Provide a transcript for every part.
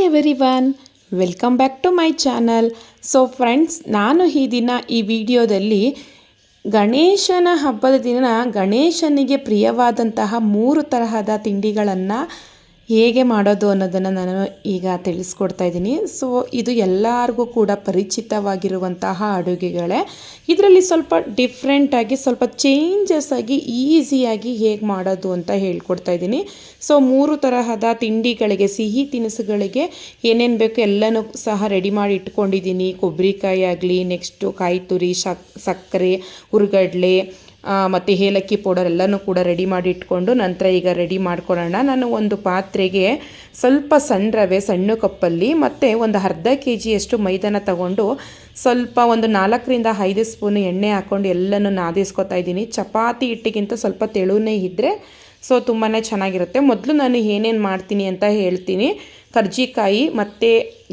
Everyone welcome back to my channel so friends ನಾನು ಈ ದಿನ ಈ ವಿಡಿಯೋದಲ್ಲಿ ಗಣೇಶನ ಹಬ್ಬದ ದಿನ ಗಣೇಶನಿಗೆ ಪ್ರಿಯವಾದಂತಹ ಮೂರು ತರಹದ ತಿಂಡಿಗಳನ್ನು ಹೇಗೆ ಮಾಡೋದು ಅನ್ನೋದನ್ನು ನಾನು ಈಗ ತಿಳಿಸ್ಕೊಡ್ತಾ ಇದ್ದೀನಿ. ಸೊ ಇದು ಎಲ್ಲರಿಗೂ ಕೂಡ ಪರಿಚಿತವಾಗಿರುವಂತಹ ಅಡುಗೆಗಳೇ. ಇದರಲ್ಲಿ ಸ್ವಲ್ಪ ಡಿಫ್ರೆಂಟಾಗಿ ಸ್ವಲ್ಪ ಚೇಂಜಸ್ ಆಗಿ ಈಸಿಯಾಗಿ ಹೇಗೆ ಮಾಡೋದು ಅಂತ ಹೇಳ್ಕೊಡ್ತಾ ಇದ್ದೀನಿ. ಸೊ ಮೂರು ತರಹದ ತಿಂಡಿಗಳಿಗೆ, ಸಿಹಿ ತಿನಿಸುಗಳಿಗೆ ಏನೇನು ಬೇಕು ಎಲ್ಲನೂ ಸಹ ರೆಡಿ ಮಾಡಿ ಇಟ್ಕೊಂಡಿದ್ದೀನಿ. ಕೊಬ್ಬರಿಕಾಯಿ ಆಗಲಿ ನೆಕ್ಸ್ಟು ಕಾಯಿ ತುರಿ ಸಕ್ಕರೆ, ಹುರ್ಗಡ್ಲೆ ಮತ್ತು ಏಲಕ್ಕಿ ಪೌಡರ್ ಎಲ್ಲನೂ ಕೂಡ ರೆಡಿ ಮಾಡಿ ಇಟ್ಕೊಂಡು ನಂತರ ಈಗ ರೆಡಿ ಮಾಡ್ಕೊಳ್ಳೋಣ. ನಾನು ಒಂದು ಪಾತ್ರೆಗೆ ಸ್ವಲ್ಪ ಸಣ್ಣ ರವೆ, ಸಣ್ಣ ಕಪ್ಪಲ್ಲಿ ಮತ್ತು ಒಂದು ಅರ್ಧ ಕೆ ಜಿಯಷ್ಟು ಮೈದಾನ ತಗೊಂಡು ಸ್ವಲ್ಪ ಒಂದು ನಾಲ್ಕರಿಂದ ಐದು ಸ್ಪೂನ್ ಎಣ್ಣೆ ಹಾಕ್ಕೊಂಡು ಎಲ್ಲನೂ ನಾದಿಸ್ಕೊತಾ ಇದ್ದೀನಿ. ಚಪಾತಿ ಹಿಟ್ಟಿಗಿಂತ ಸ್ವಲ್ಪ ತೆಳುನೇ ಇದ್ದರೆ ಸೊ ತುಂಬಾ ಚೆನ್ನಾಗಿರುತ್ತೆ. ಮೊದಲು ನಾನು ಏನೇನು ಮಾಡ್ತೀನಿ ಅಂತ ಹೇಳ್ತೀನಿ. ಕರ್ಜಿಕಾಯಿ ಮತ್ತು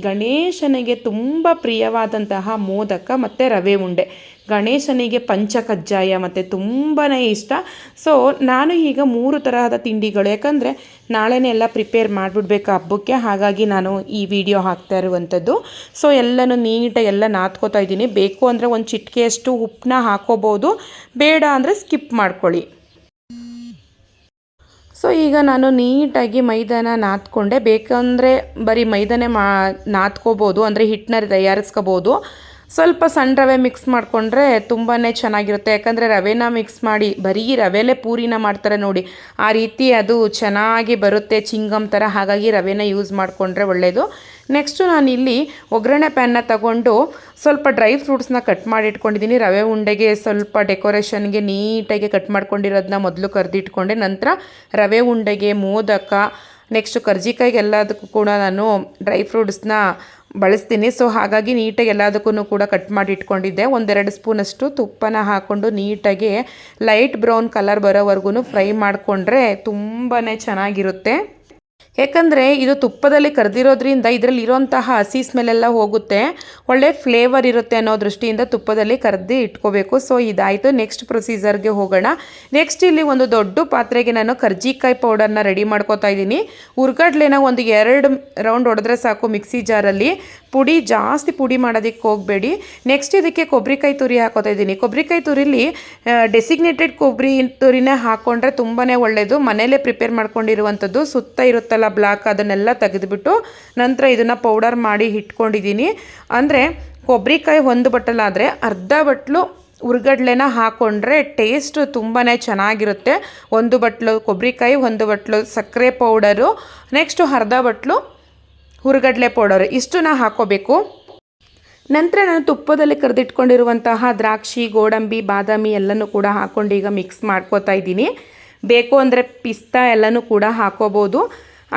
ಗಣೇಶನಿಗೆ ತುಂಬ ಪ್ರಿಯವಾದಂತಹ ಮೋದಕ ಮತ್ತು ರವೆ ಉಂಡೆ. ಗಣೇಶನಿಗೆ ಪಂಚ ಕಜ್ಜಾಯ ಮತ್ತು ತುಂಬಾ ಇಷ್ಟ. ಸೊ ನಾನು ಈಗ ಮೂರು ತರಹದ ತಿಂಡಿಗಳು. ಯಾಕಂದರೆ ನಾಳೆನೇ ಎಲ್ಲ ಪ್ರಿಪೇರ್ ಮಾಡಿಬಿಡ್ಬೇಕು ಹಬ್ಬಕ್ಕೆ. ಹಾಗಾಗಿ ನಾನು ಈ ವಿಡಿಯೋ ಹಾಕ್ತಾ ಇರುವಂಥದ್ದು. ಸೊ ಎಲ್ಲನೂ ನೀಟಾಗಿ ಎಲ್ಲ ನಾದ್ಕೋತಾ ಇದ್ದೀನಿ. ಬೇಕು ಅಂದರೆ ಒಂದು ಚಿಟಿಕೆಯಷ್ಟು ಉಪ್ಪನ್ನ ಹಾಕೋಬೋದು. ಬೇಡ ಅಂದರೆ ಸ್ಕಿಪ್ ಮಾಡ್ಕೊಳ್ಳಿ. ಸೊ ಈಗ ನಾನು ನೀಟಾಗಿ ಮೈದಾನ ನಾದ್ಕೊಂಡೆ. ಬೇಕಂದರೆ ಬರೀ ಮೈದಾನೆ ಮಾ, ನಾದ್ಕೋಬೋದು. ಅಂದರೆ ಹಿಟ್ಟನ್ನ ತಯಾರಿಸ್ಕೋಬೋದು. ಸ್ವಲ್ಪ ಸಣ್ಣ ರವೆ ಮಿಕ್ಸ್ ಮಾಡಿಕೊಂಡ್ರೆ ತುಂಬಾ ಚೆನ್ನಾಗಿರುತ್ತೆ. ಯಾಕಂದರೆ ರವೆನ ಮಿಕ್ಸ್ ಮಾಡಿ ಬರೀ ರವೆಲೇ ಪೂರಿನ ಮಾಡ್ತಾರೆ ನೋಡಿ. ಆ ರೀತಿ ಅದು ಚೆನ್ನಾಗಿ ಬರುತ್ತೆ ಚಿಂಗಮ್ ಥರ ಹಾಗಾಗಿ ರವೆನ ಯೂಸ್ ಮಾಡಿಕೊಂಡ್ರೆ ಒಳ್ಳೆಯದು ನೆಕ್ಸ್ಟು ಇಲ್ಲಿ ಒಗ್ಗರಣೆ ಪ್ಯಾನ್ನ ತಗೊಂಡು ಸ್ವಲ್ಪ ಡ್ರೈ ಫ್ರೂಟ್ಸ್ನ ಕಟ್ ಮಾಡಿ ಇಟ್ಕೊಂಡಿದ್ದೀನಿ ರವೆ ಉಂಡೆಗೆ ಸ್ವಲ್ಪ ಡೆಕೋರೇಷನ್ಗೆ ನೀಟಾಗಿ ಕಟ್ ಮಾಡ್ಕೊಂಡಿರೋದನ್ನ ಮೊದಲು ಕರೆದಿಟ್ಕೊಂಡೆ. ನಂತರ ರವೆ ಉಂಡೆಗೆ ಮೋದಕ ನೆಕ್ಸ್ಟು ಕರ್ಜಿಕಾಯಿಗೆ ಎಲ್ಲದಕ್ಕೂ ಕೂಡ ನಾನು ಡ್ರೈ ಫ್ರೂಟ್ಸ್ನ ಬಳಸ್ತೀನಿ. ಸೊ ಹಾಗಾಗಿ ನೀಟಾಗಿ ಎಲ್ಲದಕ್ಕೂ ಕೂಡ ಕಟ್ ಮಾಡಿ ಇಟ್ಕೊಂಡಿದ್ದೆ. ಒಂದೆರಡು ಸ್ಪೂನಷ್ಟು ತುಪ್ಪನ ಹಾಕ್ಕೊಂಡು ನೀಟಾಗಿ ಲೈಟ್ ಬ್ರೌನ್ ಕಲರ್ ಬರೋವರೆಗೂ ಫ್ರೈ ಮಾಡಿಕೊಂಡ್ರೆ ತುಂಬಾ ಚೆನ್ನಾಗಿರುತ್ತೆ. ಯಾಕಂದರೆ ಇದು ತುಪ್ಪದಲ್ಲಿ ಕರೆದಿರೋದ್ರಿಂದ ಇದರಲ್ಲಿ ಇರೋಂತಹ ಹಸಿ ಸ್ಮೆಲ್ಲೆಲ್ಲ ಹೋಗುತ್ತೆ. ಒಳ್ಳೆ ಫ್ಲೇವರ್ ಇರುತ್ತೆ ಅನ್ನೋ ದೃಷ್ಟಿಯಿಂದ ತುಪ್ಪದಲ್ಲಿ ಕರೆದು ಇಟ್ಕೋಬೇಕು. ಸೊ ಇದಾಯಿತು. ನೆಕ್ಸ್ಟ್ ಪ್ರೊಸೀಜರ್ಗೆ ಹೋಗೋಣ. ನೆಕ್ಸ್ಟ್ ಇಲ್ಲಿ ಒಂದು ದೊಡ್ಡ ಪಾತ್ರೆಗೆ ನಾನು ಕರ್ಜಿಕಾಯಿ ಪೌಡರ್ನ ರೆಡಿ ಮಾಡ್ಕೋತಾ ಇದ್ದೀನಿ. ಹುರ್ಗಡ್ಲೆನ ಒಂದು ಎರಡು ರೌಂಡ್ ಹೊಡೆದ್ರೆ ಸಾಕು ಮಿಕ್ಸಿ ಜಾರಲ್ಲಿ ಪುಡಿ, ಜಾಸ್ತಿ ಪುಡಿ ಮಾಡೋದಕ್ಕೆ ಹೋಗಬೇಡಿ. ನೆಕ್ಸ್ಟ್ ಇದಕ್ಕೆ ಕೊಬ್ಬರಿಕಾಯಿ ತುರಿ ಹಾಕೋತಾ ಇದ್ದೀನಿ. ಕೊಬ್ಬರಿಕಾಯಿ ತುರಿಲಿ ಡೆಸಿಗ್ನೇಟೆಡ್ ಕೊಬ್ಬರಿ ತುರಿನೇ ಹಾಕ್ಕೊಂಡ್ರೆ ತುಂಬಾ ಒಳ್ಳೆಯದು ಮನೇಲೇ ಪ್ರಿಪೇರ್ ಮಾಡ್ಕೊಂಡಿರುವಂಥದ್ದು ಸುತ್ತ ಇರುತ್ತಲ್ಲ ಬ್ಲಾಕ್ ಅದನ್ನೆಲ್ಲ ತೆಗೆದುಬಿಟ್ಟು ನಂತರ ಇದನ್ನು ಪೌಡರ್ ಮಾಡಿ ಇಟ್ಕೊಂಡಿದ್ದೀನಿ ಅಂದರೆ ಕೊಬ್ಬರಿಕಾಯಿ ಒಂದು ಬಟ್ಟಲಾದರೆ ಅರ್ಧ ಬಟ್ಲು ಉರ್ಗಡ್ಲೆನ ಹಾಕ್ಕೊಂಡ್ರೆ ಟೇಸ್ಟ್ ತುಂಬಾ ಚೆನ್ನಾಗಿರುತ್ತೆ. ಒಂದು ಬಟ್ಲು ಕೊಬ್ಬರಿಕಾಯಿ ಒಂದು ಬಟ್ಲು ಸಕ್ಕರೆ ಪೌಡರು ನೆಕ್ಸ್ಟು ಅರ್ಧ ಬಟ್ಲು ಹುರ್ಗಡ್ಲೆ ಪೌಡರ್ ಇಷ್ಟನ್ನ ಹಾಕೋಬೇಕು. ನಂತರ ನಾನು ತುಪ್ಪದಲ್ಲಿ ಕರೆದಿಟ್ಕೊಂಡಿರುವಂತಹ ದ್ರಾಕ್ಷಿ, ಗೋಡಂಬಿ, ಬಾದಾಮಿ ಎಲ್ಲನೂ ಕೂಡ ಹಾಕ್ಕೊಂಡು ಈಗ ಮಿಕ್ಸ್ ಮಾಡ್ಕೋತಾ ಇದ್ದೀನಿ ಬೇಕು ಅಂದರೆ ಪಿಸ್ತಾ ಎಲ್ಲನೂ ಕೂಡ ಹಾಕೋಬೋದು.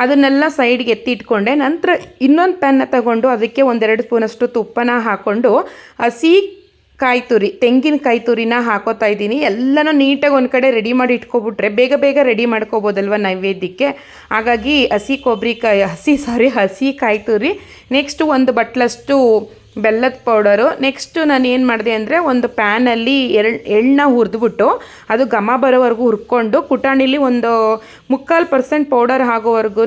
ಅದನ್ನೆಲ್ಲ ಸೈಡ್ಗೆ ಎತ್ತಿಟ್ಕೊಂಡೆ. ನಂತರ ಇನ್ನೊಂದು ಪ್ಯಾನ್ನ ತಗೊಂಡು ಅದಕ್ಕೆ ಒಂದೆರಡು ಸ್ಪೂನಷ್ಟು ತುಪ್ಪನ ಹಾಕ್ಕೊಂಡು ಹಸಿ ಕಾಯಿ ತುರಿ ತೆಂಗಿನಕಾಯಿ ತುರಿನ ಹಾಕೋತಾ ಇದ್ದೀನಿ. ಎಲ್ಲನೂ ನೀಟಾಗಿ ಒಂದು ಕಡೆ ರೆಡಿ ಮಾಡಿ ಇಟ್ಕೊಬಿಟ್ರೆ ಬೇಗ ಬೇಗ ರೆಡಿ ಮಾಡ್ಕೋಬೋದಲ್ವ ನೈವೇದ್ಯಕ್ಕೆ. ಹಾಗಾಗಿ ಹಸಿ ಕೊಬ್ಬರಿ ಕಾಯಿ ಹಸಿ ಸಾರಿ ಹಸಿ ಕಾಯಿ ತುರಿ ನೆಕ್ಸ್ಟು ಒಂದು ಬಟ್ಲಷ್ಟು ಬೆಲ್ಲದ ಪೌಡರು. ನೆಕ್ಸ್ಟು ನಾನು ಏನು ಮಾಡಿದೆ ಅಂದರೆ ಒಂದು ಪ್ಯಾನಲ್ಲಿ ಎಳ್ ಎಳ್ಳನ್ನ ಹುರಿದ್ಬಿಟ್ಟು ಅದು ಘಮ ಬರೋವರೆಗೂ ಹುರ್ಕೊಂಡು ಪುಟಾಣಿಲಿ ಒಂದು ಮುಕ್ಕಾಲು ಪರ್ಸೆಂಟ್ ಪೌಡರ್ ಆಗೋವರೆಗೂ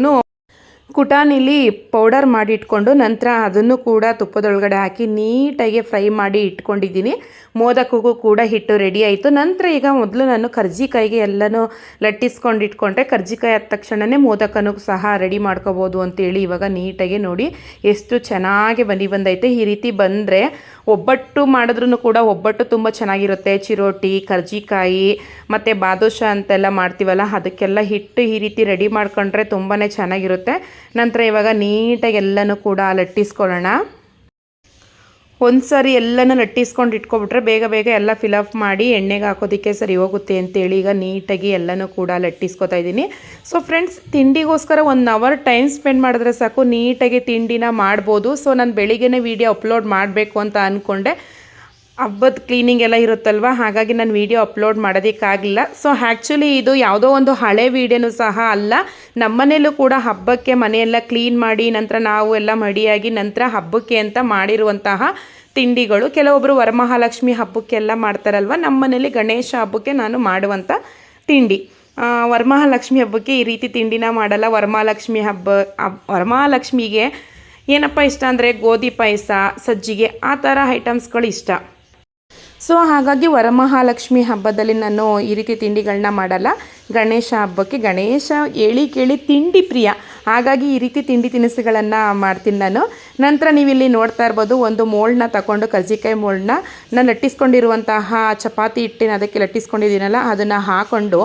ಕುಟಾನಿಲಿ ಪೌಡರ್ ಮಾಡಿ ಇಟ್ಕೊಂಡು ನಂತರ ಅದನ್ನು ಕೂಡ ತುಪ್ಪದೊಳಗಡೆ ಹಾಕಿ ನೀಟಾಗಿ ಫ್ರೈ ಮಾಡಿ ಇಟ್ಕೊಂಡಿದ್ದೀನಿ. ಮೋದಕಕ್ಕೂ ಕೂಡ ಹಿಟ್ಟು ರೆಡಿ ಆಯಿತು. ನಂತರ ಈಗ ಮೊದಲು ನಾನು ಕರ್ಜಿಕಾಯಿಗೆ ಎಲ್ಲನೂ ಲಟ್ಟಿಸ್ಕೊಂಡು ಇಟ್ಕೊಂಡ್ರೆ ಕರ್ಜಿಕಾಯಿ ಆದ ತಕ್ಷಣವೇ ಮೋದಕನೂ ಸಹ ರೆಡಿ ಮಾಡ್ಕೋಬೋದು ಅಂತೇಳಿ ಇವಾಗ ನೀಟಾಗಿ ನೋಡಿ ಎಷ್ಟು ಚೆನ್ನಾಗಿ ಬಲಿ ಬಂದೈತೆ. ಈ ರೀತಿ ಬಂದರೆ ಒಬ್ಬಟ್ಟು ಮಾಡಿದ್ರೂ ಕೂಡ ಒಬ್ಬಟ್ಟು ತುಂಬ ಚೆನ್ನಾಗಿರುತ್ತೆ. ಚಿರೋಟಿ, ಕರ್ಜಿಕಾಯಿ, ಮತ್ತು ಬಾದುಷ ಅಂತೆಲ್ಲ ಮಾಡ್ತೀವಲ್ಲ, ಅದಕ್ಕೆಲ್ಲ ಹಿಟ್ಟು ಈ ರೀತಿ ರೆಡಿ ಮಾಡ್ಕೊಂಡ್ರೆ ತುಂಬಾ ಚೆನ್ನಾಗಿರುತ್ತೆ. ನಂತರ ಇವಾಗ ನೀಟಾಗಿ ಎಲ್ಲನೂ ಕೂಡ ಲಟ್ಟಿಸ್ಕೊಳ್ಳೋಣ. ಒಂದು ಸಾರಿ ಎಲ್ಲನೂ ಲಟ್ಟಿಸ್ಕೊಂಡು ಇಟ್ಕೊಬಿಟ್ರೆ ಬೇಗ ಬೇಗ ಎಲ್ಲ ಫಿಲಪ್ ಮಾಡಿ ಎಣ್ಣೆಗೆ ಹಾಕೋದಕ್ಕೆ ಸರಿ ಹೋಗುತ್ತೆ ಅಂತೇಳಿ ಈಗ ನೀಟಾಗಿ ಎಲ್ಲನೂ ಕೂಡ ಲಟ್ಟಿಸ್ಕೊತಾ ಇದ್ದೀನಿ. ಸೊ ಫ್ರೆಂಡ್ಸ್ ತಿಂಡಿಗೋಸ್ಕರ ಒನ್ ಅವರ್ ಟೈಮ್ ಸ್ಪೆಂಡ್ ಮಾಡಿದ್ರೆ ಸಾಕು. ನೀಟಾಗಿ ತಿಂಡಿನ ಮಾಡ್ಬೋದು. ಸೊ ನಾನು ಬೆಳಿಗ್ಗೆನೇ ವೀಡಿಯೋ ಅಪ್ಲೋಡ್ ಮಾಡಬೇಕು ಅಂತ ಅಂದ್ಕೊಂಡೆ ಹಬ್ಬದ ಕ್ಲೀನಿಂಗ್ ಎಲ್ಲ ಇರುತ್ತಲ್ವ? ಹಾಗಾಗಿ ನಾನು ವೀಡಿಯೋ ಅಪ್ಲೋಡ್ ಮಾಡೋದಕ್ಕಾಗಲಿಲ್ಲ. ಸೊ ಆ್ಯಕ್ಚುಲಿ ಇದು ಯಾವುದೋ ಒಂದು ಹಳೆ ವೀಡಿಯೋನೂ ಸಹ ಅಲ್ಲ. ನಮ್ಮನೇಲೂ ಕೂಡ ಹಬ್ಬಕ್ಕೆ ಮನೆಯೆಲ್ಲ ಕ್ಲೀನ್ ಮಾಡಿ, ನಂತರ ನಾವು ಎಲ್ಲ ಮಡಿಯಾಗಿ ನಂತರ ಹಬ್ಬಕ್ಕೆ ಅಂತ ಮಾಡಿರುವಂತಹ ತಿಂಡಿಗಳು. ಕೆಲವೊಬ್ಬರು ವರಮಹಾಲಕ್ಷ್ಮಿ ಹಬ್ಬಕ್ಕೆಲ್ಲ ಮಾಡ್ತಾರಲ್ವ? ನಮ್ಮ ಮನೇಲಿ ಗಣೇಶ ಹಬ್ಬಕ್ಕೆ ನಾನು ಮಾಡುವಂಥ ತಿಂಡಿ. ವರಮಹಾಲಕ್ಷ್ಮಿ ಹಬ್ಬಕ್ಕೆ ಈ ರೀತಿ ತಿಂಡಿನ ಮಾಡಲ್ಲ. ವರಮಹಾಲಕ್ಷ್ಮಿ ಹಬ್ಬ ವರಮಹಾಲಕ್ಷ್ಮಿಗೆ ಏನಪ್ಪ ಇಷ್ಟ ಅಂದರೆ ಗೋಧಿ ಪಾಯಸ, ಸಜ್ಜಿಗೆ, ಆ ಥರ ಐಟಮ್ಸ್ಗಳು ಇಷ್ಟ. ಸೊ ಹಾಗಾಗಿ ವರಮಹಾಲಕ್ಷ್ಮಿ ಹಬ್ಬದಲ್ಲಿ ನಾನು ಈ ರೀತಿ ತಿಂಡಿಗಳನ್ನ ಮಾಡಲ್ಲ. ಗಣೇಶ ಹಬ್ಬಕ್ಕೆ ಗಣೇಶ ಹೇಳಿ ಕೇಳಿ ತಿಂಡಿ ಪ್ರಿಯ. ಹಾಗಾಗಿ ಈ ರೀತಿ ತಿಂಡಿ ತಿನಿಸುಗಳನ್ನು ಮಾಡ್ತೀನಿ ನಾನು. ನಂತರ ನೀವಿಲ್ಲಿ ನೋಡ್ತಾ ಇರ್ಬೋದು, ಒಂದು ಮೋಲ್ಡ್ನ ತಗೊಂಡು ಕರ್ಜಿಕಾಯಿ ಮೋಲ್ಡ್ನ ನಾನು ಲಟ್ಟಿಸ್ಕೊಂಡಿರುವಂತಹ ಚಪಾತಿ ಹಿಟ್ಟಿನ ಅದಕ್ಕೆ ಲಟ್ಟಿಸ್ಕೊಂಡಿದ್ದೀನಲ್ಲ, ಅದನ್ನು ಹಾಕ್ಕೊಂಡು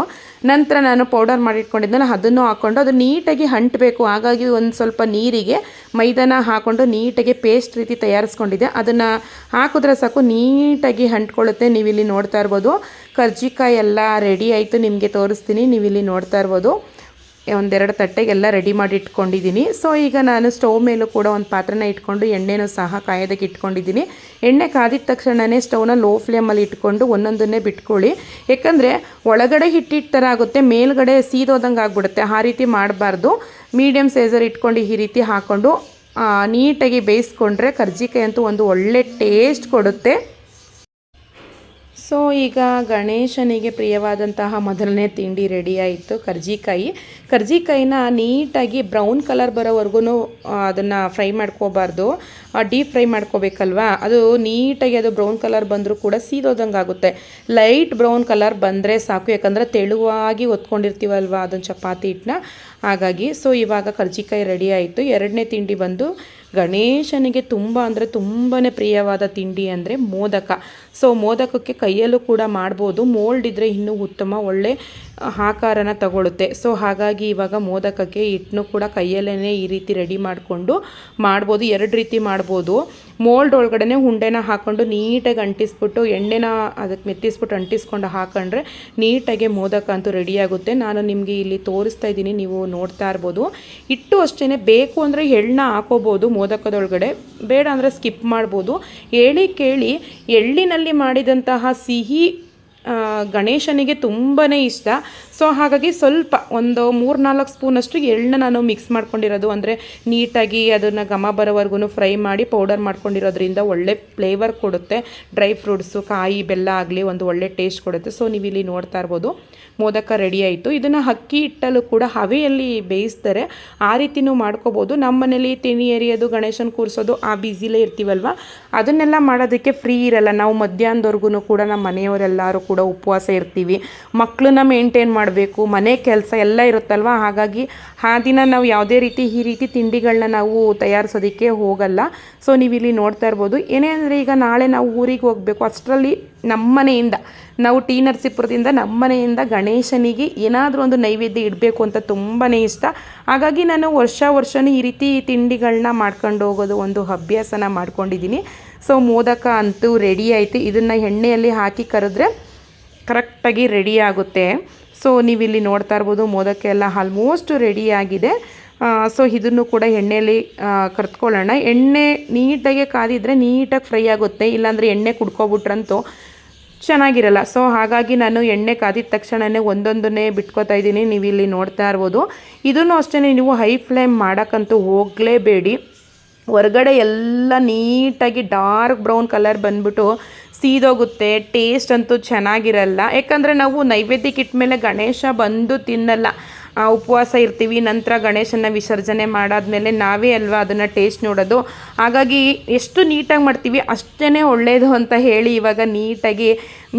ನಂತರ ನಾನು ಪೌಡರ್ ಮಾಡಿಟ್ಕೊಂಡಿದ್ದನ್ನು ಅದನ್ನು ಹಾಕ್ಕೊಂಡು ಅದು ನೀಟಾಗಿ ಅಂಟಬೇಕು. ಹಾಗಾಗಿ ಒಂದು ಸ್ವಲ್ಪ ನೀರಿಗೆ ಮೈದಾನ ಹಾಕ್ಕೊಂಡು ನೀಟಾಗಿ ಪೇಸ್ಟ್ ರೀತಿ ತಯಾರಿಸ್ಕೊಂಡಿದ್ದೆ. ಅದನ್ನು ಹಾಕಿದ್ರೆ ಸಾಕು, ನೀಟಾಗಿ ಅಂಟ್ಕೊಳ್ಳುತ್ತೆ. ನೀವಿಲ್ಲಿ ನೋಡ್ತಾ ಇರ್ಬೋದು. ಕರ್ಜಿಕಾಯಿ ಎಲ್ಲ ರೆಡಿ ಆಯಿತು, ನಿಮಗೆ ತೋರಿಸ್ತೀನಿ. ನೀವಿಲ್ಲಿ ನೋಡ್ತಾ ಇರ್ಬೋದು. ಒಂದೆರಡು ತಟ್ಟೆಗೆಲ್ಲ ರೆಡಿ ಮಾಡಿ ಇಟ್ಕೊಂಡಿದ್ದೀನಿ ಸೊ ಈಗ ನಾನು ಸ್ಟವ್ ಮೇಲೂ ಕೂಡ ಒಂದು ಪಾತ್ರೆನ ಇಟ್ಕೊಂಡು ಎಣ್ಣೆನೂ ಸಹ ಕಾಯೋದಕ್ಕೆ ಇಟ್ಕೊಂಡಿದ್ದೀನಿ. ಎಣ್ಣೆ ಕಾದಿದ ತಕ್ಷಣವೇ ಸ್ಟವ್ನ ಲೋ ಫ್ಲೇಮಲ್ಲಿ ಇಟ್ಕೊಂಡು ಒಂದೊಂದನ್ನೇ ಬಿಟ್ಕೊಳ್ಳಿ. ಯಾಕಂದರೆ ಒಳಗಡೆ ಹಿಟ್ಟಿಟ್ಟು ಥರ ಆಗುತ್ತೆ, ಮೇಲ್ಗಡೆ ಸೀದೋದಂಗೆ ಆಗ್ಬಿಡುತ್ತೆ. ಆ ರೀತಿ ಮಾಡಬಾರ್ದು. ಮೀಡಿಯಮ್ ಸೈಜರ್ ಇಟ್ಕೊಂಡು ಈ ರೀತಿ ಹಾಕ್ಕೊಂಡು ನೀಟಾಗಿ ಬೇಯಿಸ್ಕೊಂಡ್ರೆ ಕರ್ಜಿಕಾಯಿ ಅಂತೂ ಒಂದು ಒಳ್ಳೆ ಟೇಸ್ಟ್ ಕೊಡುತ್ತೆ. ಸೊ ಈಗ ಗಣೇಶನಿಗೆ ಪ್ರಿಯವಾದಂತಹ ಮೊದಲನೇ ತಿಂಡಿ ರೆಡಿ ಆಯಿತು ಕರ್ಜಿಕಾಯಿ ಕರ್ಜಿಕಾಯಿನ ನೀಟಾಗಿ ಬ್ರೌನ್ ಕಲರ್ ಬರೋವರೆಗೂ ಅದನ್ನು ಫ್ರೈ ಮಾಡ್ಕೋಬಾರ್ದು. ಡೀಪ್ ಫ್ರೈ ಮಾಡ್ಕೋಬೇಕಲ್ವಾ? ಅದು ನೀಟಾಗಿ ಅದು ಬ್ರೌನ್ ಕಲರ್ ಬಂದರೂ ಕೂಡ ಸೀದೋದಂಗೆ ಆಗುತ್ತೆ. ಲೈಟ್ ಬ್ರೌನ್ ಕಲರ್ ಬಂದರೆ ಸಾಕು, ಯಾಕಂದರೆ ತೆಳುವಾಗಿ ಒತ್ಕೊಂಡಿರ್ತೀವಲ್ವ ಅದೊಂದು ಚಪಾತಿ ಹಿಟ್ಟನ್ನ ಹಾಗಾಗಿ, ಸೊ ಇವಾಗ ಕರ್ಜಿಕಾಯಿ ರೆಡಿ ಆಯಿತು. ಎರಡನೇ ತಿಂಡಿ ಬಂದು ಗಣೇಶನಿಗೆ ತುಂಬ ಅಂದರೆ ತುಂಬಾ ಪ್ರಿಯವಾದ ತಿಂಡಿ ಅಂದರೆ ಮೋದಕ. ಸೊ ಮೋದಕಕ್ಕೆ ಕೈಯಲ್ಲೂ ಕೂಡ ಮಾಡ್ಬೋದು. ಮೋಲ್ಡ್ ಇದ್ದರೆ ಇನ್ನೂ ಉತ್ತಮ. ಒಳ್ಳೆ ಆಕಾರನ ತಗೊಳುತ್ತೆ ಸೊ ಹಾಗಾಗಿ ಇವಾಗ ಮೋದಕಕ್ಕೆ ಹಿಟ್ಟನ್ನು ಕೂಡ ಕೈಯಲ್ಲೇ ಈ ರೀತಿ ರೆಡಿ ಮಾಡಿಕೊಂಡು ಮಾಡ್ಬೋದು, ಎರಡು ರೀತಿ ಮಾಡ್ಬೋದು. ಮೋಲ್ಡ್ ಒಳಗಡೆ ಉಂಡೆನ ಹಾಕ್ಕೊಂಡು ನೀಟಾಗಿ ಅಂಟಿಸ್ಬಿಟ್ಟು, ಎಣ್ಣೆನ ಅದಕ್ಕೆ ಮೆತ್ತಿಸ್ಬಿಟ್ಟು ಅಂಟಿಸ್ಕೊಂಡು ಹಾಕೊಂಡ್ರೆ ನೀಟಾಗಿ ಮೋದಕ ಅಂತೂ ರೆಡಿಯಾಗುತ್ತೆ ನಾನು ನಿಮಗೆ ಇಲ್ಲಿ ತೋರಿಸ್ತಾ ಇದ್ದೀನಿ, ನೀವು ನೋಡ್ತಾ ಇರ್ಬೋದು. ಹಿಟ್ಟು ಅಷ್ಟೇ ಬೇಕು ಅಂದರೆ ಎಳ್ಳನ್ನ ಹಾಕೋಬೋದು ಮೋದಕದೊಳಗಡೆ. ಬೇಡ ಅಂದರೆ ಸ್ಕಿಪ್ ಮಾಡ್ಬೋದು. ಹೇಳಿ ಕೇಳಿ, ಎಳ್ಳಿನಲ್ಲಿ ಮಾಡಿದಂತಹ ಸಿಹಿ ಗಣೇಶನಿಗೆ ತುಂಬಾ ಇಷ್ಟ. ಸೊ ಹಾಗಾಗಿ ಸ್ವಲ್ಪ ಒಂದು ಮೂರು ನಾಲ್ಕು ಸ್ಪೂನಷ್ಟು ಎಳ್ಳನ್ನ ನಾನು ಮಿಕ್ಸ್ ಮಾಡ್ಕೊಂಡಿರೋದು. ಅಂದರೆ ನೀಟಾಗಿ ಅದನ್ನು ಘಮ ಬರೋವರೆಗೂ ಫ್ರೈ ಮಾಡಿ ಪೌಡರ್ ಮಾಡ್ಕೊಂಡಿರೋದ್ರಿಂದ ಒಳ್ಳೆ ಫ್ಲೇವರ್ ಕೊಡುತ್ತೆ. ಡ್ರೈ ಫ್ರೂಟ್ಸು ಕಾಯಿ, ಬೆಲ್ಲ ಆಗಲಿ ಒಂದು ಒಳ್ಳೆ ಟೇಸ್ಟ್ ಕೊಡುತ್ತೆ. ಸೊ ನೀವು ಇಲ್ಲಿ ನೋಡ್ತಾ ಇರ್ಬೋದು. ಮೋದಕ ರೆಡಿ ಆಯಿತು. ಇದನ್ನು ಅಕ್ಕಿ ಹಿಟ್ಟಲ್ಲೂ ಕೂಡ ಹವೆಯಲ್ಲಿ ಬೇಯಿಸ್ತಾರೆ. ಆ ರೀತಿನೂ ಮಾಡ್ಕೋಬೋದು. ನಮ್ಮ ಮನೇಲಿ ತಿನಿ ಎರಿಯೋದು, ಗಣೇಶನ ಕೂರಿಸೋದು ಆ ಬ್ಯುಸಿಲೇ ಇರ್ತೀವಲ್ವ? ಅದನ್ನೆಲ್ಲ ಮಾಡೋದಕ್ಕೆ ಫ್ರೀ ಇರಲ್ಲ. ನಾವು ಮಧ್ಯಾಹ್ನದವರೆಗೂ ಕೂಡ ನಮ್ಮ ಮನೆಯವರೆಲ್ಲರೂ ಉಪವಾಸ ಇರ್ತೀವಿ. ಮಕ್ಕಳನ್ನ ಮೇಂಟೈನ್ ಮಾಡಬೇಕು, ಮನೆ ಕೆಲಸ ಎಲ್ಲ ಇರುತ್ತಲ್ವ? ಹಾಗಾಗಿ ಆ ದಿನ ನಾವು ಯಾವುದೇ ರೀತಿ ಈ ರೀತಿ ತಿಂಡಿಗಳನ್ನ ನಾವು ತಯಾರಿಸೋದಕ್ಕೆ ಹೋಗಲ್ಲ. ಸೊ ನೀವು ಇಲ್ಲಿ ನೋಡ್ತಾ ಇರ್ಬೋದು. ಏನೇ ಅಂದರೆ ಈಗ ನಾಳೆ ನಾವು ಊರಿಗೆ ಹೋಗಬೇಕು. ಅಷ್ಟರಲ್ಲಿ ನಮ್ಮ ಮನೆಯಿಂದ, ನಾವು ಟಿ ನರಸೀಪುರದಿಂದ ನಮ್ಮ ಮನೆಯಿಂದ ಗಣೇಶನಿಗೆ ಏನಾದರೂ ಒಂದು ನೈವೇದ್ಯ ಇಡಬೇಕು ಅಂತ ತುಂಬಾ ಇಷ್ಟ. ಹಾಗಾಗಿ ನಾನು ವರ್ಷ ವರ್ಷವೂ ಈ ರೀತಿ ತಿಂಡಿಗಳನ್ನ ಮಾಡ್ಕೊಂಡು ಹೋಗೋದು ಒಂದು ಅಭ್ಯಾಸನ ಮಾಡ್ಕೊಂಡಿದ್ದೀನಿ. ಸೊ ಮೋದಕ ಅಂತೂ ರೆಡಿ ಆಯಿತು. ಇದನ್ನು ಎಣ್ಣೆಯಲ್ಲಿ ಹಾಕಿ ಕರೆದ್ರೆ ಕರೆಕ್ಟಾಗಿ ರೆಡಿ ಆಗುತ್ತೆ. ಸೊ ನೀವಿಲ್ಲಿ ನೋಡ್ತಾ ಇರ್ಬೋದು ಮೋದಕ್ಕೆ ಎಲ್ಲ ಆಲ್ಮೋಸ್ಟ್ ಆಗಿದೆ. ಸೊ ಇದನ್ನು ಕೂಡ ಎಣ್ಣೆಯಲ್ಲಿ ಕರ್ತ್ಕೊಳ್ಳೋಣ ಎಣ್ಣೆ ನೀಟಾಗಿ ಕಾದಿದ್ರೆ ನೀಟಾಗಿ ಫ್ರೈ ಆಗುತ್ತೆ. ಇಲ್ಲಾಂದರೆ ಎಣ್ಣೆ ಕುಡ್ಕೊಬಿಟ್ರಂತೂ ಚೆನ್ನಾಗಿರಲ್ಲ. ಸೊ ಹಾಗಾಗಿ ನಾನು ಎಣ್ಣೆ ಕಾದಿದ ತಕ್ಷಣವೇ ಒಂದೊಂದನ್ನೇ ಬಿಟ್ಕೋತಾ ಇದ್ದೀನಿ. ನೀವು ಇಲ್ಲಿ ನೋಡ್ತಾ ಇರ್ಬೋದು. ಇದನ್ನು ಅಷ್ಟೇ ನೀವು ಹೈ ಫ್ಲೇಮ್ ಮಾಡೋಕ್ಕಂತೂ ಹೋಗಲೇಬೇಡಿ. ಹೊರಗಡೆ ಎಲ್ಲ ನೀಟಾಗಿ ಡಾರ್ಕ್ ಬ್ರೌನ್ ಕಲರ್ ಬಂದ್ಬಿಟ್ಟು ಸೀದೋಗುತ್ತೆ ಟೇಸ್ಟ್ ಅಂತೂ ಚೆನ್ನಾಗಿರಲ್ಲ. ಯಾಕಂದರೆ ನಾವು ನೈವೇದ್ಯಕ್ಕೆ ಇಟ್ಮೇಲೆ ಗಣೇಶ ಬಂದು ತಿನ್ನಲ್ಲ. ಉಪವಾಸ ಇರ್ತೀವಿ, ನಂತರ ಗಣೇಶನ ವಿಸರ್ಜನೆ ಮಾಡಾದಮೇಲೆ ನಾವೇ ಅಲ್ವಾ ಅದನ್ನು ಟೇಸ್ಟ್ ನೋಡೋದು. ಹಾಗಾಗಿ ಎಷ್ಟು ನೀಟಾಗಿ ಮಾಡ್ತೀವಿ ಅಷ್ಟೇ ಒಳ್ಳೆಯದು ಅಂತ ಹೇಳಿ ಇವಾಗ ನೀಟಾಗಿ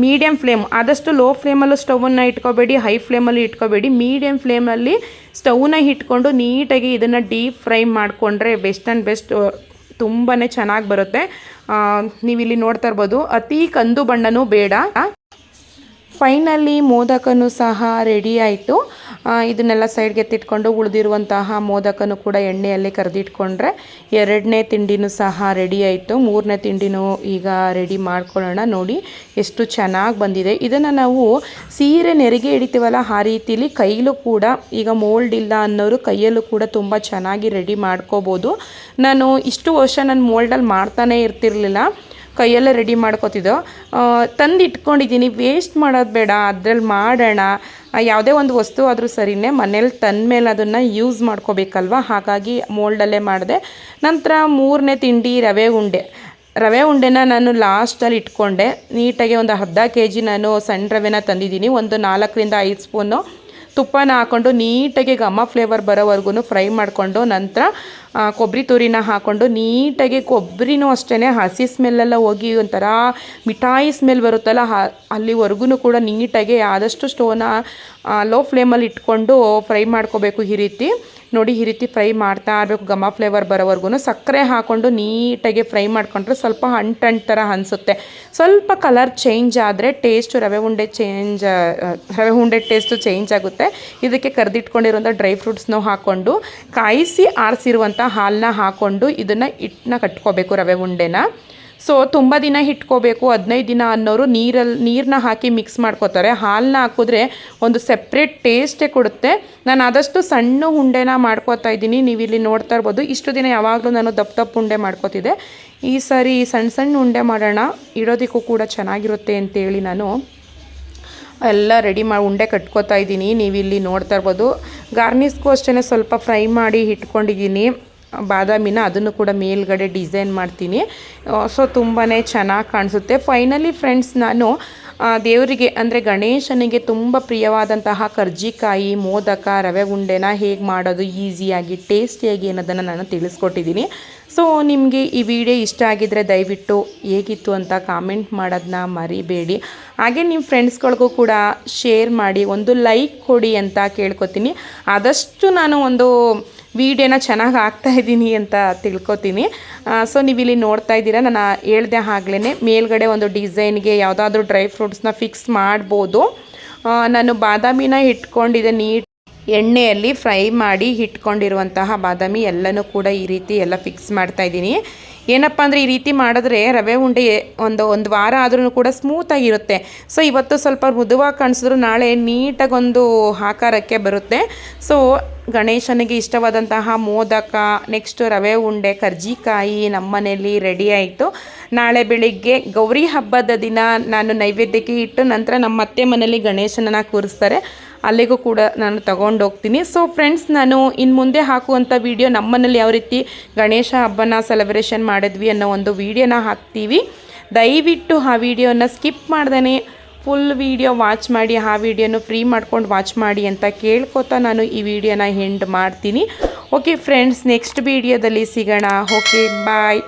ಮೀಡಿಯಮ್ ಫ್ಲೇಮ್ ಆದಷ್ಟು ಲೋ ಫ್ಲೇಮಲ್ಲೂ ಸ್ಟವನ್ನು ಇಟ್ಕೋಬೇಡಿ ಹೈ ಫ್ಲೇಮಲ್ಲಿ ಇಟ್ಕೋಬೇಡಿ. ಮೀಡಿಯಮ್ ಫ್ಲೇಮಲ್ಲಿ ಸ್ಟವ್ನ ಇಟ್ಕೊಂಡು ನೀಟಾಗಿ ಇದನ್ನು ಡೀಪ್ ಫ್ರೈ ಮಾಡಿಕೊಂಡ್ರೆ ಬೆಸ್ಟ್ ಆ್ಯಂಡ್ ಬೆಸ್ಟ್ ತುಂಬಾ ಚೆನ್ನಾಗಿ ಬರುತ್ತೆ. ನೀವಿಲ್ಲಿ ನೋಡ್ತಾ ಇರ್ಬೋದು, ಅತಿ ಕಂದು ಬಣ್ಣನೂ ಬೇಡ. ಫೈನಲಿ ಮೋದಕನೂ ಸಹ ರೆಡಿ ಆಯಿತು. ಇದನ್ನೆಲ್ಲ ಸೈಡ್ಗೆ ಎತ್ತಿಟ್ಕೊಂಡು ಉಳಿದಿರುವಂತಹ ಮೋದಕನೂ ಕೂಡ ಎಣ್ಣೆಯಲ್ಲಿ ಕರೆದಿಟ್ಕೊಂಡ್ರೆ ಎರಡನೇ ತಿಂಡಿನೂ ಸಹ ರೆಡಿ ಆಯಿತು. ಮೂರನೇ ತಿಂಡಿನೂ ಈಗ ರೆಡಿ ಮಾಡ್ಕೊಳ್ಳೋಣ ನೋಡಿ ಎಷ್ಟು ಚೆನ್ನಾಗಿ ಬಂದಿದೆ. ಇದನ್ನು ನಾವು ಸೀರೆ ನೆರಿಗೆ ಹಿಡಿತೀವಲ್ಲ, ಆ ರೀತಿಲಿ ಕೈಲೂ ಕೂಡ ಈಗ ಮೋಲ್ಡ್ ಇಲ್ಲ ಅನ್ನೋರು ಕೈಯಲ್ಲೂ ಕೂಡ ತುಂಬ ಚೆನ್ನಾಗಿ ರೆಡಿ ಮಾಡ್ಕೋಬೋದು. ನಾನು ಇಷ್ಟು ವರ್ಷ ನಾನು ಮೋಲ್ಡಲ್ಲಿ ಮಾಡ್ತಾನೇ ಇರ್ತಿರ್ಲಿಲ್ಲ, ಕೈಯಲ್ಲೇ ರೆಡಿ ಮಾಡ್ಕೋತಿದ್ದೋ. ತಂದು ಇಟ್ಕೊಂಡಿದ್ದೀನಿ ವೇಸ್ಟ್ ಮಾಡೋದು ಬೇಡ, ಅದ್ರಲ್ಲಿ ಮಾಡೋಣ. ಯಾವುದೇ ಒಂದು ವಸ್ತು ಆದರೂ ಸರಿನೇ ಮನೇಲಿ ತನ್ನ ಮೇಲೆ ಅದನ್ನು ಯೂಸ್ ಮಾಡ್ಕೋಬೇಕಲ್ವ? ಹಾಗಾಗಿ ಮೋಲ್ಡಲ್ಲೇ ಮಾಡಿದೆ. ನಂತರ ಮೂರನೇ ತಿಂಡಿ ರವೆ ಉಂಡೆ. ರವೆ ಉಂಡೆನ ನಾನು ಲಾಸ್ಟಲ್ಲಿ ಇಟ್ಕೊಂಡೆ. ನೀಟಾಗಿ ಒಂದು ಅರ್ಧ ಕೆ ಜಿ ನಾನು ಸಣ್ಣ ರವೆನ ತಂದಿದ್ದೀನಿ. ಒಂದು ನಾಲ್ಕರಿಂದ ಐದು ಸ್ಪೂನು ತುಪ್ಪನ ಹಾಕ್ಕೊಂಡು ನೀಟಾಗಿ ಘಮ ಫ್ಲೇವರ್ ಬರೋವರೆಗೂ ಫ್ರೈ ಮಾಡಿಕೊಂಡು ನಂತರ ಕೊಬ್ಬರಿ ತುರಿನ ಹಾಕ್ಕೊಂಡು ನೀಟಾಗಿ ಕೊಬ್ಬರಿನೂ ಅಷ್ಟೇ ಹಸಿ ಸ್ಮೆಲ್ಲೆಲ್ಲ ಹೋಗಿ ಒಂಥರ ಮಿಠಾಯಿ ಸ್ಮೆಲ್ ಬರುತ್ತಲ್ಲ ಅಲ್ಲಿವರೆಗೂ ಕೂಡ ನೀಟಾಗಿ ಆದಷ್ಟು ಸ್ಟೋವ್ನ ಲೋ ಫ್ಲೇಮಲ್ಲಿ ಇಟ್ಕೊಂಡು ಫ್ರೈ ಮಾಡ್ಕೋಬೇಕು ಈ ರೀತಿ. ನೋಡಿ ಈ ರೀತಿ ಫ್ರೈ ಮಾಡ್ತಾ ಇರಬೇಕು, ಘಮ ಫ್ಲೇವರ್ ಬರೋವರೆಗೂ ಸಕ್ಕರೆ ಹಾಕ್ಕೊಂಡು ನೀಟಾಗಿ ಫ್ರೈ ಮಾಡ್ಕೊಂಡ್ರೆ ಸ್ವಲ್ಪ ಅಂಟಂಟ್ ಥರ ಅನಿಸುತ್ತೆ. ಸ್ವಲ್ಪ ಕಲರ್ ಚೇಂಜ್ ಆದರೆ ಟೇಸ್ಟು ರವೆ ಉಂಡೆ ಚೇಂಜ್ ರವೆ ಉಂಡೆ ಟೇಸ್ಟು ಚೇಂಜ್ ಆಗುತ್ತೆ. ಇದಕ್ಕೆ ಕರೆದಿಟ್ಕೊಂಡಿರುವಂಥ ಡ್ರೈ ಫ್ರೂಟ್ಸ್ನೂ ಹಾಕ್ಕೊಂಡು ಕಾಯಿಸಿ ಆರಿಸಿರುವಂಥ ಹಾಲನ್ನ ಹಾಕ್ಕೊಂಡು ಇದನ್ನು ಹಿಟ್ಟನ್ನ ಕಟ್ಕೋಬೇಕು ರವೆ ಉಂಡೆನ. ಸೊ ತುಂಬ ದಿನ ಇಟ್ಕೋಬೇಕು, ಹದಿನೈದು ದಿನ ಅನ್ನೋರು ನೀರಲ್ಲಿ ನೀರನ್ನ ಹಾಕಿ ಮಿಕ್ಸ್ ಮಾಡ್ಕೋತಾರೆ. ಹಾಲನ್ನ ಹಾಕಿದ್ರೆ ಒಂದು ಸೆಪ್ರೇಟ್ ಟೇಸ್ಟೇ ಕೊಡುತ್ತೆ. ನಾನು ಆದಷ್ಟು ಸಣ್ಣ ಉಂಡೆನ ಮಾಡ್ಕೋತಾ ಇದ್ದೀನಿ. ನೀವು ಇಲ್ಲಿ ನೋಡ್ತಾ ಇರ್ಬೋದು. ಇಷ್ಟು ದಿನ ಯಾವಾಗಲೂ ನಾನು ದಪ್ಪ ದಪ್ಪ ಉಂಡೆ ಮಾಡ್ಕೋತಿದ್ದೆ. ಈ ಸಾರಿ ಸಣ್ಣ ಸಣ್ಣ ಉಂಡೆ ಮಾಡೋಣ. ಇಡೋದಕ್ಕೂ ಕೂಡ ಚೆನ್ನಾಗಿರುತ್ತೆ ಅಂತೇಳಿ ನಾನು ಎಲ್ಲ ರೆಡಿ ಮಾಡಿ ಉಂಡೆ ಕಟ್ಕೋತಾ ಇದ್ದೀನಿ. ನೀವು ಇಲ್ಲಿ ನೋಡ್ತಾ ಇರ್ಬೋದು. ಗಾರ್ನಿಸ್ಗೂ ಅಷ್ಟೇ ಸ್ವಲ್ಪ ಫ್ರೈ ಮಾಡಿ ಇಟ್ಕೊಂಡಿದ್ದೀನಿ. ಬಾದಾಮಿನ ಅದನ್ನು ಕೂಡ ಮೇಲ್ಗಡೆ ಡಿಸೈನ್ ಮಾಡ್ತೀನಿ. ಸೊ ತುಂಬಾ ಚೆನ್ನಾಗಿ ಕಾಣಿಸುತ್ತೆ. ಫೈನಲಿ ಫ್ರೆಂಡ್ಸ್ ನಾನು ದೇವರಿಗೆ, ಅಂದರೆ ಗಣೇಶನಿಗೆ ತುಂಬ ಪ್ರಿಯವಾದಂತಹ ಕರ್ಜಿಕಾಯಿ, ಮೋದಕ, ರವೆ ಉಂಡೆನ ಹೇಗೆ ಮಾಡೋದು ಈಸಿಯಾಗಿ ಟೇಸ್ಟಿಯಾಗಿ ಅನ್ನೋದನ್ನು ನಾನು ತಿಳಿಸ್ಕೊಟ್ಟಿದ್ದೀನಿ. ಸೊ ನಿಮಗೆ ಈ ವಿಡಿಯೋ ಇಷ್ಟ ಆಗಿದ್ದರೆ ದಯವಿಟ್ಟು ಹೇಗಿತ್ತು ಅಂತ ಕಾಮೆಂಟ್ ಮಾಡೋದನ್ನ ಮರಿಬೇಡಿ. ಹಾಗೆ ನಿಮ್ಮ ಫ್ರೆಂಡ್ಸ್ಗಳಿಗೂ ಕೂಡ ಶೇರ್ ಮಾಡಿ, ಒಂದು ಲೈಕ್ ಕೊಡಿ ಅಂತ ಕೇಳ್ಕೊತೀನಿ. ಆದಷ್ಟು ನಾನು ಒಂದು ವಿಡಿಯೋನ ಚೆನ್ನಾಗಿ ಹಾಕ್ತಾ ಇದ್ದೀನಿ ಅಂತ ತಿಳ್ಕೊತೀನಿ. ಸೊ ನೀವು ಇಲ್ಲಿ ನೋಡ್ತಾ ಇದ್ದೀರಾ, ನಾನು ಹೇಳ್ದೆ ಆಗ್ಲೇ ಮೇಲ್ಗಡೆ ಒಂದು ಡಿಸೈನ್ಗೆ ಯಾವುದಾದ್ರೂ ಡ್ರೈ ಫ್ರೂಟ್ಸ್ನ ಫಿಕ್ಸ್ ಮಾಡ್ಬೋದು. ನಾನು ಬಾದಾಮಿನ ಇಟ್ಕೊಂಡಿದ್ದೆ ನೀಟ್ ಎಣ್ಣೆಯಲ್ಲಿ ಫ್ರೈ ಮಾಡಿ ಇಟ್ಕೊಂಡಿರುವಂತಹ ಬಾದಾಮಿ ಎಲ್ಲನೂ ಕೂಡ ಈ ರೀತಿ ಎಲ್ಲ ಫಿಕ್ಸ್ ಮಾಡ್ತಾ ಇದ್ದೀನಿ. ಏನಪ್ಪ ಅಂದರೆ ಈ ರೀತಿ ಮಾಡಿದ್ರೆ ರವೆ ಉಂಡೆ ಒಂದು ಒಂದು ವಾರ ಆದ್ರೂ ಕೂಡ ಸ್ಮೂತಾಗಿರುತ್ತೆ ಸೊ ಇವತ್ತು ಸ್ವಲ್ಪ ಮೃದುವಾಗಿ ಕಾಣಿಸಿದ್ರು, ನಾಳೆ ನೀಟಾಗಿ ಒಂದು ಆಕಾರಕ್ಕೆ ಬರುತ್ತೆ. ಸೊ ಗಣೇಶನಿಗೆ ಇಷ್ಟವಾದಂತಹ ಮೋದಕ ನೆಕ್ಸ್ಟ್ ರವೆ ಉಂಡೆ, ಕರ್ಜಿಕಾಯಿ ಮನೆಯಲ್ಲಿ ರೆಡಿ ಆಯಿತು. ನಾಳೆ ಬೆಳಿಗ್ಗೆ ಗೌರಿ ಹಬ್ಬದ ದಿನ ನಾನು ನೈವೇದ್ಯಕ್ಕೆ ಇಟ್ಟು ನಂತರ ನಮ್ಮ ಅತ್ತೆ ಮನೇಲಿ ಗಣೇಶನನ್ನು ಕೂರಿಸ್ತಾರೆ. ಅಲ್ಲಿಗೂ ಕೂಡ ನಾನು ತಗೊಂಡು ಹೋಗ್ತೀನಿ ಸೊ ಫ್ರೆಂಡ್ಸ್ ನಾನು ಇನ್ನು ಮುಂದೆ ಹಾಕುವಂಥ ವಿಡಿಯೋ ನಮ್ಮನೇಲಿ ಯಾವ ರೀತಿ ಗಣೇಶ ಹಬ್ಬನ ಸೆಲೆಬ್ರೇಷನ್ ಮಾಡಿದ್ವಿ ಅನ್ನೋ ಒಂದು ವೀಡಿಯೋನ ಹಾಕ್ತೀವಿ. ದಯವಿಟ್ಟು ಆ ವೀಡಿಯೋನ ಸ್ಕಿಪ್ ಮಾಡ್ದೇ ಫುಲ್ ವಿಡಿಯೋ ವಾಚ್ ಮಾಡಿ, ಆ ವಿಡಿಯೋನು ಫ್ರೀ ಮಾಡ್ಕೊಂಡು ವಾಚ್ ಮಾಡಿ ಅಂತ ಕೇಳ್ಕೊತಾ ನಾನು ಈ ವಿಡಿಯೋನ ಹೆಂಡ್ ಮಾಡ್ತೀನಿ. ಓಕೆ ಫ್ರೆಂಡ್ಸ್ ನೆಕ್ಸ್ಟ್ ವಿಡಿಯೋದಲ್ಲಿ ಸಿಗೋಣ. Okay bye